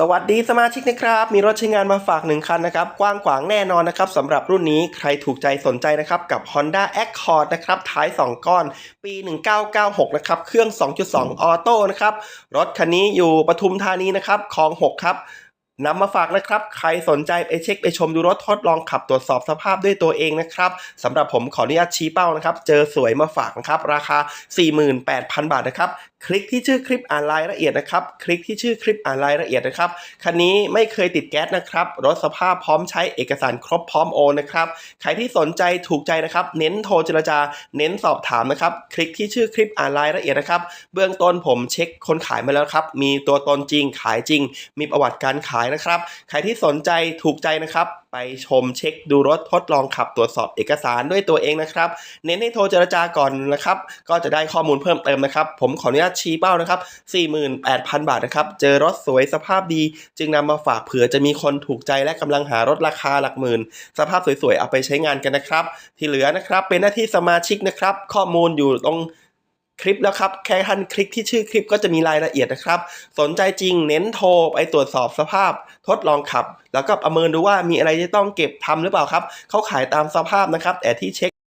สวัสดีสมาชิกนะครับ มีรถใช้งานมาฝากหนึ่งคันนะครับกว้างขวางแน่นอนนะครับสำหรับรุ่นนี้ใครถูกใจสนใจนะครับกับ Honda Accord นะครับท้าย 2 ก้อน ปี 1996 นะครับ เครื่อง 2.2 ออโต้นะครับ รถคันนี้อยู่ปทุมธานีนะครับคลอง 6 ครับนำมาฝากนะครับ ใครสนใจไปเช็คไปชมดูรถทดลองขับตรวจสอบสภาพด้วยตัวเองนะครับสำหรับผมขออนุญาตชี้เป้านะครับ เจอสวยมาฝากนะครับ ราคา 48,000 บาทนะครับคลิกที่ชื่อคลิปอ่านรายละเอียดนะครับ คลิกที่ชื่อคลิปอ่านรายละเอียดนะครับ คันนี้ไม่เคยติดแก๊สนะครับ รถสภาพพร้อมใช้เอกสารครบพร้อมโอนนะครับ ใครที่สนใจถูกใจนะครับ เน้นโทรเจรจา เน้นสอบถามนะครับ คลิกที่ชื่อคลิปอ่านรายละเอียดนะครับ เบื้องต้นผมเช็คคนขายมาแล้วครับ มีตัวตนจริง ขายจริง มีประวัติการขายนะครับ ใครที่สนใจถูกใจนะครับ ไปชมเช็คดูรถทดลองขับตรวจสอบเอกสารด้วยตัวเองนะครับ เน้นให้โทรเจรจาก่อนนะครับ ก็จะได้ข้อมูลเพิ่มเติมนะครับ ผมขออนุญาตชี้เป้านะครับ 48,000 บาทนะครับ เจอรถสวยสภาพดี จึงนำมาฝากเผื่อจะมีคนถูกใจและกำลังหารถราคาหลักหมื่น สภาพสวยๆเอาไปใช้งานกันนะครับ ที่เหลือนะครับเป็นหน้าที่สมาชิกนะครับ ข้อมูลอยู่ตรง คลิปแล้วครับ แค่ท่านคลิกที่ชื่อคลิปก็จะมีรายละเอียดนะครับ สนใจจริงเน้นโทรไปตรวจสอบสภาพ ทดลองขับ แล้วก็ประเมินดูว่ามีอะไรที่ต้องเก็บทำหรือเปล่าครับ เขาขายตามสภาพนะครับ แต่ที่เช็ค